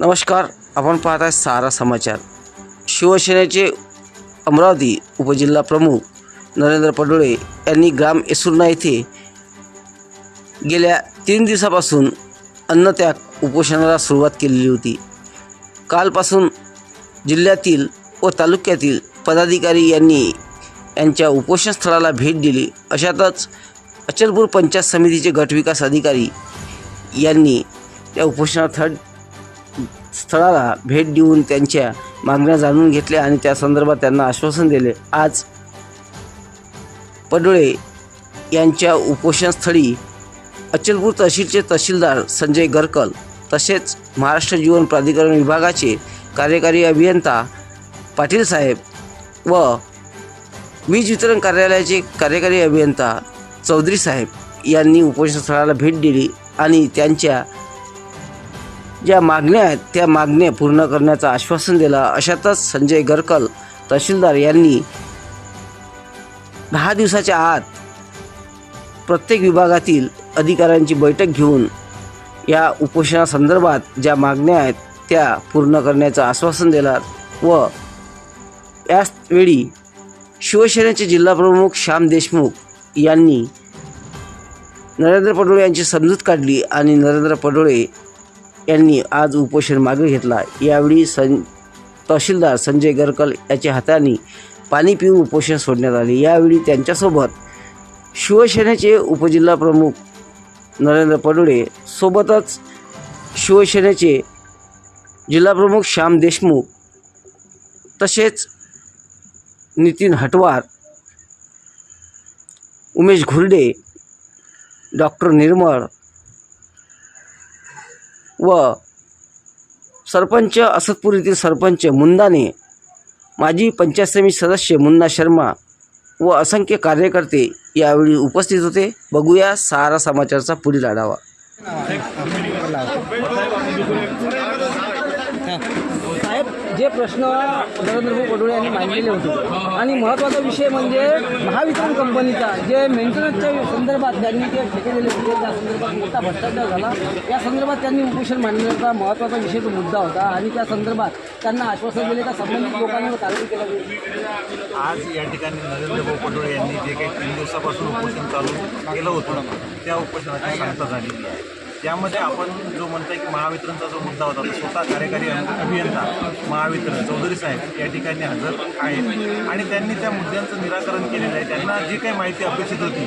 नमस्कार आपण पाहत आहे सारा समाचार. शिवसेनेचे अमरावती उपजिल्हा प्रमुख नरेंद्र पडोळे यांनी ग्राम येसुर्णा येथे गेल्या तीन दिवसापासून अन्नत्याग उपोषणाला सुरुवात केलेली होती. कालपासून जिल्ह्यातील व तालुक्यातील पदाधिकारी यांनी यांच्या उपोषणस्थळाला भेट दिली. अशातच अचलपूर पंचायत समितीचे गटविकास अधिकारी यांनी त्या उपोषणास्थळ स्थळाला भेट देऊन त्यांच्या मागण्या जाणून घेतल्या आणि त्या संदर्भात त्यांना आश्वासन दिले. आज पडोळे यांच्या उपोषणस्थळी अचलपूर तहसीलचे तहसीलदार संजय गरकल तसेच महाराष्ट्र जीवन प्राधिकरण विभागाचे कार्यकारी अभियंता पाटील साहेब व वीज वितरण कार्यालयाचे कार्यकारी अभियंता चौधरी साहेब यांनी उपोषणस्थळाला भेट दिली आणि त्यांच्या ज्या मागण्या आहेत त्या मागण्या पूर्ण करण्याचं आश्वासन दिलं. अशातच संजय गरकल तहसीलदार यांनी दहा दिवसाच्या आत प्रत्येक विभागातील अधिकाऱ्यांची बैठक घेऊन या उपोषणासंदर्भात ज्या मागण्या आहेत त्या पूर्ण करण्याचं आश्वासन दिलं व त्याचवेळी शिवसेनेचे जिल्हाप्रमुख श्याम देशमुख यांनी नरेंद्र पडोळे यांची समजूत काढली आणि नरेंद्र पडोळे यांनी आज उपोषण मागे घेतला. यावेळी सं तहसीलदार संजय गरकल याच्या हाताने पाणी पिऊन उपोषण सोडण्यात आले. यावेळी त्यांच्यासोबत शिवसेनेचे उपजिल्हा प्रमुख नरेंद्र पडोळे सोबतच शिवसेनेचे जिल्हाप्रमुख श्याम देशमुख तसेच नितीन हटवार उमेश घुर्डे डॉक्टर निर्मळ व सरपंच असतपूर येथील सरपंच मुंदाने माजी पंचायत समिती सदस्य मुन्ना शर्मा व असंख्य कार्यकर्ते यावेळी उपस्थित होते. बघूया सारा समाचारचा पुढील आढावा. साहेब जे प्रश्न नरेंद्रभाऊ पडोळे यांनी मांडलेले होते. आणि महत्त्वाचा विषय म्हणजे महावितरण कंपनीचा जे मेंटेनन्सच्या संदर्भात त्यांनी जे ठेके होते त्या संदर्भात मोठा भ्रष्टाचार झाला. या संदर्भात त्यांनी उपोषण मांडण्याचा महत्त्वाचा विषय तो मुद्दा होता आणि त्या संदर्भात त्यांना आश्वासन दिले त्या संबंधित लोकांवर कारवाई केला जाईल. आज या ठिकाणी नरेंद्रभाऊ भाऊ यांनी जे काही तीन दिवसापासून उपोषण चालू केलं होतं त्या उपोषणाची सांगता झालेली आहे. त्यामध्ये आपण जो म्हणताय की महावितरणचा जो मुद्दा होता तो स्वतः कार्यकारी अभियंता महावितरण चौधरी साहेब या ठिकाणी हजर आहेत. आणि त्यांनी त्या मुद्द्यांचं निराकरण केलेलं आहे. त्यांना जी काही माहिती अपेक्षित होती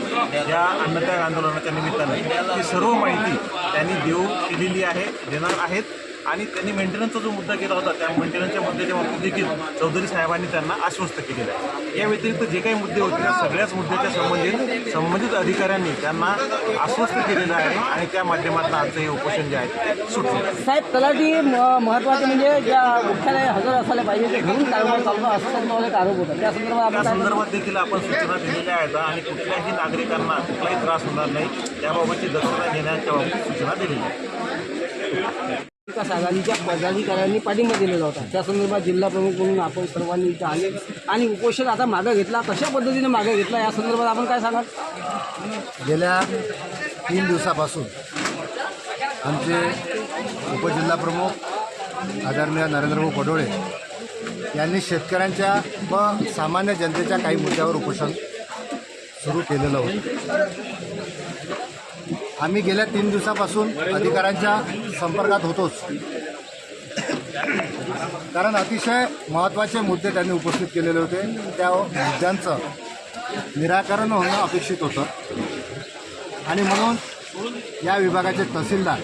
या अन्नत्याग आंदोलनाच्या निमित्तानं ती सर्व माहिती त्यांनी देऊ केलेली आहे देणार आहेत. आणि त्यांनी मेंटेनन्सचा जो मुद्दा केला होता त्या मेंटेनन्सच्या मुद्द्याच्या बाबतीत देखील चौधरी साहेबांनी त्यांना आश्वस्त केलेलं आहे. या व्यतिरिक्त जे काही मुद्दे होते त्या सगळ्याच मुद्द्याच्या संबंधित संबंधित अधिकाऱ्यांनी त्यांना आश्वस्त केलेलं आहे आणि त्या माध्यमातून आजचं हे उपोषण जे आहे ते सुटलं. साहेब तलाठी म- महत्त्वाचे म्हणजे ज्या मुख्यालय हजर असायला पाहिजे ते घेऊन असं त्यांच्यावर एक आरोप होता. त्या संदर्भात त्या देखील आपण सूचना दिलेल्या आहेत आणि कुठल्याही नागरिकांना कुठलाही त्रास होणार नाही. त्याबाबतची दक्षता घेण्याच्या बाबतीत सूचना दिलेल्या आहेत. विकास आघाडीच्या पदाधिकाऱ्यांनी पाठिंबा दिलेला होता. त्या संदर्भात जिल्हा प्रमुख म्हणून आपण सर्वांनी इथं आले. आणि उपोषण आता मागं घेतला. कशा पद्धतीने मागं घेतला? या संदर्भात आपण काय सांगाल? गेल्या तीन दिवसापासून आमचे उपजिल्हाप्रमुख आदरणीय नरेंद्रभाऊ पडोळे यांनी शेतकऱ्यांच्या व सामान्य जनतेच्या काही मुद्द्यावर उपोषण सुरू केलेलं होतं. आम्ही गेल्या तीन दिवसापासून अधिकाऱ्यांच्या संपर्कात होतोच. कारण अतिशय महत्त्वाचे मुद्दे त्यांनी उपस्थित केलेले होते. त्या मुद्द्यांचं निराकरण होणं अपेक्षित होतं. आणि म्हणून या विभागाचे तहसीलदार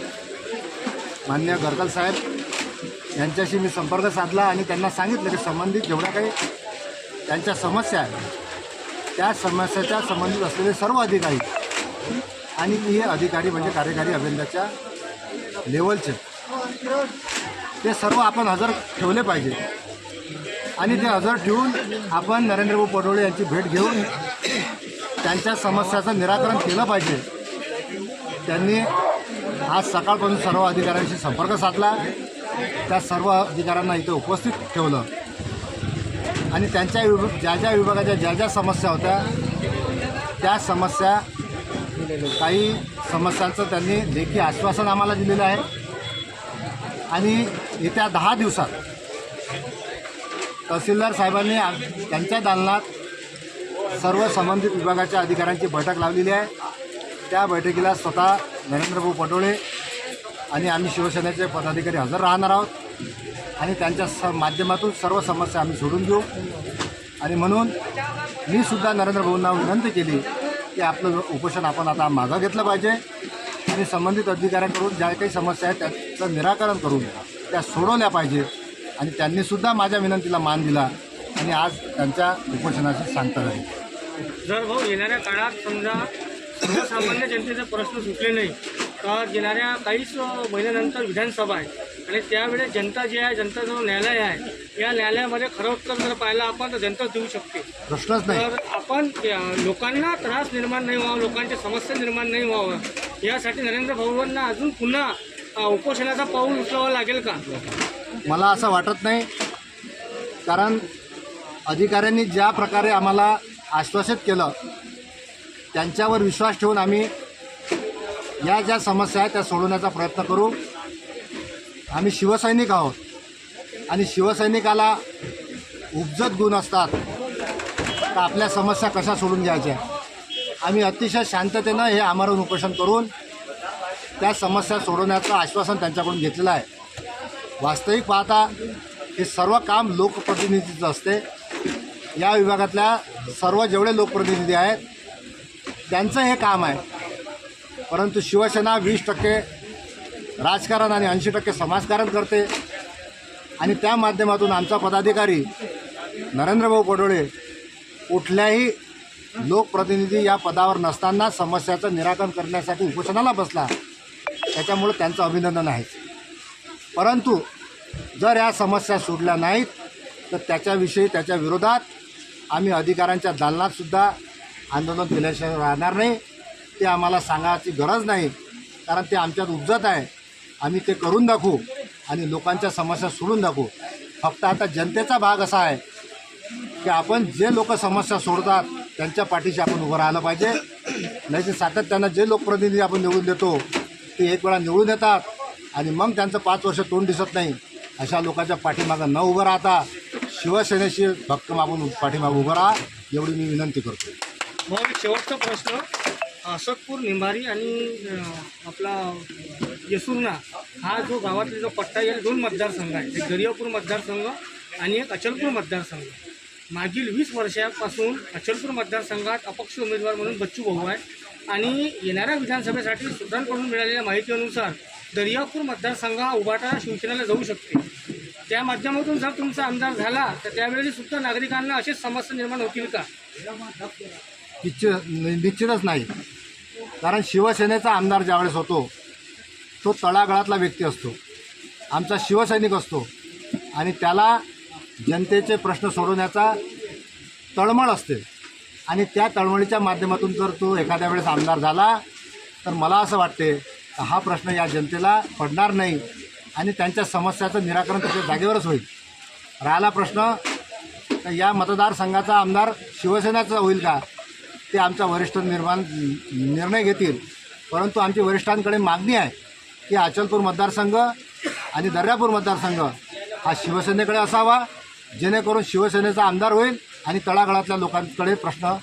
मान्य गरकल साहेब यांच्याशी मी संपर्क साधला आणि त्यांना सांगितलं की संबंधित जेवढ्या काही त्यांच्या समस्या आहेत त्या समस्याच्या संबंधित असलेले सर्व अधिकारी आणि हे अधिकारी म्हणजे कार्यकारी अभियंत्याच्या लेवलचे. ते सर्व आपण हजर ठेवले पाहिजे. आणि ते हजर ठेवून आपण नरेंद्रभाऊ पटोळे यांची भेट घेऊन त्यांच्या समस्याचं निराकरण केलं पाहिजे. त्यांनी आज सकाळपासून सर्व अधिकाऱ्यांशी संपर्क साधला. त्या सर्व अधिकाऱ्यांना इथे उपस्थित ठेवलं. आणि त्यांच्या विभ ज्या ज्या विभागाच्या ज्या ज्या समस्या होत्या त्या समस्या काही समस्यांचं त्यांनी लेखी आश्वासन आम्हाला दिलेलं आहे. आणि येत्या दहा दिवसात तहसीलदार साहेबांनी आम- त्यांच्या दालनात सर्व संबंधित विभागाच्या अधिकाऱ्यांची बैठक लावलेली आहे. त्या बैठकीला स्वतः नरेंद्रभाऊ पटोळे आणि आम्ही शिवसेनेचे पदाधिकारी हजर राहणार आहोत. आणि त्यांच्या स माध्यमातून सर्व समस्या आम्ही सोडून देऊ. आणि म्हणून मी सुद्धा नरेंद्र भाऊंना विनंती केली की आपलं उपोषण आपण आता मागं घेतलं पाहिजे. आणि संबंधित अधिकाऱ्यांकडून ज्या काही समस्या आहेत त्याचं निराकरण करून त्या सोडवल्या पाहिजे. आणि त्यांनीसुद्धा माझ्या विनंतीला मान दिला. आणि आज त्यांच्या उपोषणाची सांगता झाली जर भाऊ येणाऱ्या काळात समजा सर्वसामान्य जनतेचे प्रश्न सुटले नाही तर येणाऱ्या काहीच महिन्यानंतर विधानसभा आहे. आणि त्यावेळेस जनता जी आहे जनता जो न्यायालय आहे या न्यायालयामध्ये खरं उत्तर जर पाहिलं आपण तर जनता देऊ शकते. प्रश्नच नाही. तर आपण लोकांना त्रास निर्माण नाही व्हावा लोकांच्या समस्या निर्माण नाही व्हावं. यासाठी नरेंद्र भाऊंना अजून पुन्हा अ, उपोषणाचा पाऊल उचलावं लागेल का? मला असं वाटत नाही. कारण अधिकाऱ्यांनी ज्या प्रकारे आम्हाला आश्वासित केलं त्यांच्यावर विश्वास ठेवून आम्ही या ज्या समस्या आहेत त्या सोडवण्याचा प्रयत्न करू. आम्ही शिवसैनिक आहोत. आणि शिवसैनिकाला उपजत गुण असतात. तर आपल्या समस्या कशा सोडून घ्यायच्या आम्ही अतिशय शांततेनं हे आमरण उपोषण करून त्या समस्या सोडवण्याचं आश्वासन त्यांच्याकडून घेतलेलं आहे. वास्तविक पाहता हे सर्व काम लोकप्रतिनिधीचं असते. या विभागातल्या सर्व जेवढे लोकप्रतिनिधी आहेत त्यांचं हे काम आहे. परंतु शिवसेना वीस टक्के राजकारण आणि ऐंशी टक्के समाजकारण करते. आणि त्या माध्यमातून आमचा पदाधिकारी नरेंद्रभाऊ पडोळे कुठल्याही लोकप्रतिनिधी या पदावर नसताना समस्याचं निराकरण करण्यासाठी उपोषणाला बसला. त्याच्यामुळं त्यांचं अभिनंदन आहे. परंतु जर या समस्या सोडल्या नाहीत तर त्याच्याविषयी त्याच्या विरोधात आम्ही अधिकाऱ्यांच्या दालनातसुद्धा आंदोलन केल्याशिवाय राहणार नाही. ते आम्हाला सांगायची गरज नाही कारण ते आमच्यात उपजत आहे. आम्ही ते करून दाखवू आणि लोकांच्या समस्या सोडून दाखवू. फक्त आता जनतेचा भाग असा आहे की आपण जे लोक समस्या सोडतात त्यांच्या पाठीशी आपण उभं राहिलं पाहिजे. नाही तर सातत्यानं जे लोकप्रतिनिधी आपण निवडून देतो ते एक वेळा निवडून येतात आणि मग त्यांचं पाच वर्ष तोंड दिसत नाही. अशा लोकांच्या पाठीमागं न उभं राहता शिवसेनेशी भक्कम आपण पाठीमागं उभं राहा. एवढी मी विनंती करतो. मग शेवटचा प्रश्न असतपूर निंभारी आणि आपला येसुर्णा हा जो गावातला जो पट्टा येईल दोन मतदारसंघ आहेत. एक दर्यापूर मतदारसंघ आणि एक अचलपूर मतदारसंघ. मागील वीस वर्षापासून अचलपूर मतदारसंघात अपक्ष उमेदवार म्हणून बच्चू भाऊ आहे. आणि येणाऱ्या विधानसभेसाठी सूत्रांकडून मिळालेल्या माहितीनुसार दर्यापूर मतदारसंघ हा उभाटा शिवसेनेला जाऊ शकते. त्या माध्यमातून जर तुमचा आमदार झाला तर त्यावेळी सुद्धा नागरिकांना अशीच समस्या निर्माण होतील का? निश्चित निश्चितच नाही. कारण शिवसेनेचा आमदार ज्यावेळेस होतो तो तळागाळातला व्यक्ती असतो. आमचा शिवसैनिक असतो. आणि त्याला जनतेचे प्रश्न सोडवण्याचा तळमळ असते. आणि त्या तळमळीच्या माध्यमातून जर तो एखाद्या वेळेस आमदार झाला तर मला असं वाटते हा प्रश्न या जनतेला पडणार नाही आणि त्यांच्या समस्याचं निराकरण त्याच्या जागेवरच होईल. राहिला प्रश्न तर या मतदारसंघाचा आमदार शिवसेनेचा होईल का? ते आमच्या वरिष्ठ निर्माण निर्णय घेतील. परंतु आमची वरिष्ठांकडे मागणी आहे. की अचलपूर मतदारसंघ आणि दर्यापूर मतदारसंघ हा शिवसेनेकडे असावा. जेणेकरून शिवसेनेचा आमदार होईल आणि तळागाळातल्या लोकांकडे प्रश्न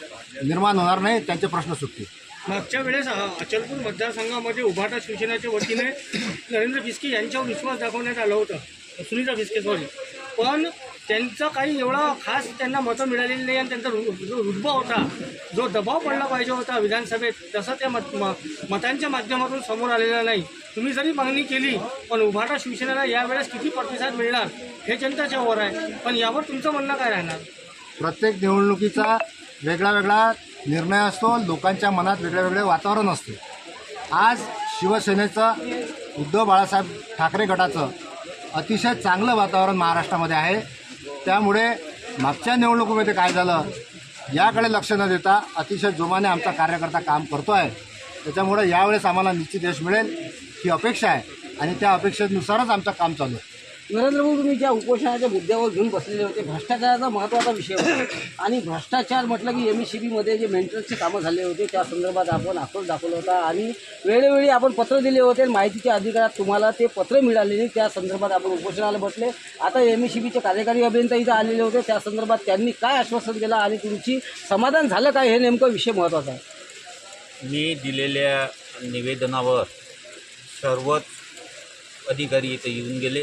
निर्माण होणार नाही त्यांचे प्रश्न सुटतील. मागच्या वेळेस अचलपूर मतदारसंघामध्ये उभाटा शिवसेनेच्या वतीने नरेंद्र फिसके यांच्यावर विश्वास दाखवण्यात आलं होतं. सुनीता फिसके सॉरी पण त्यांचं काही एवढा खास त्यांना मतं मिळालेली नाही आणि त्यांचा रु- जो रुजबा होता जो दबाव पडला पाहिजे होता विधानसभेत तसं त्या मत म- मतांच्या माध्यमातून समोर आलेला नाही. तुम्ही जरी मागणी केली पण उभाटा शिवसेनेला यावेळेस किती प्रतिसाद मिळणार हे जनताच्या वर आहे. पण यावर तुमचं म्हणणं काय राहणार? प्रत्येक निवडणुकीचा वेगळा वेगळा निर्णय असतो लोकांच्या मनात वेगळे वेगळे वातावरण असते. आज शिवसेनेचं उद्धव बाळासाहेब ठाकरे गटाचं अतिशय चांगलं वातावरण महाराष्ट्रामध्ये आहे. त्यामुळे मागच्या निवडणुकीमध्ये काय झालं याकडे लक्ष न देता अतिशय जोमाने आमचा कार्यकर्ता काम करतो आहे. त्याच्यामुळे यावेळेस आम्हाला निश्चित यश मिळेल ही अपेक्षा आहे. आणि त्या अपेक्षेनुसारच आमचं काम चालू आहे. नरेंद्र मोदी ज्या उपोषणाच्या मुद्द्यावर घेऊन बसलेले होते भ्रष्टाचाराचा महत्त्वाचा विषय होता. आणि भ्रष्टाचार म्हटलं की एम सी बीमध्ये जे मेंटेनन्सचे कामं झाले होते त्या संदर्भात आपण आक्रोश दाखवला होता. आणि वेळोवेळी आपण पत्र दिले होते माहितीच्या अधिकारात तुम्हाला ते पत्र मिळाले नाही त्या संदर्भात आपण उपोषणाला बसले. आता एम ई सी बीचे कार्यकारी अभियंता इथं आलेले होते त्या संदर्भात त्यांनी काय आश्वासन दिलं आणि तुमची समाधान झालं काय हे नेमकं विषय महत्त्वाचा आहे? मी दिलेल्या निवेदनावर सर्वच अधिकारी इथे येऊन गेले.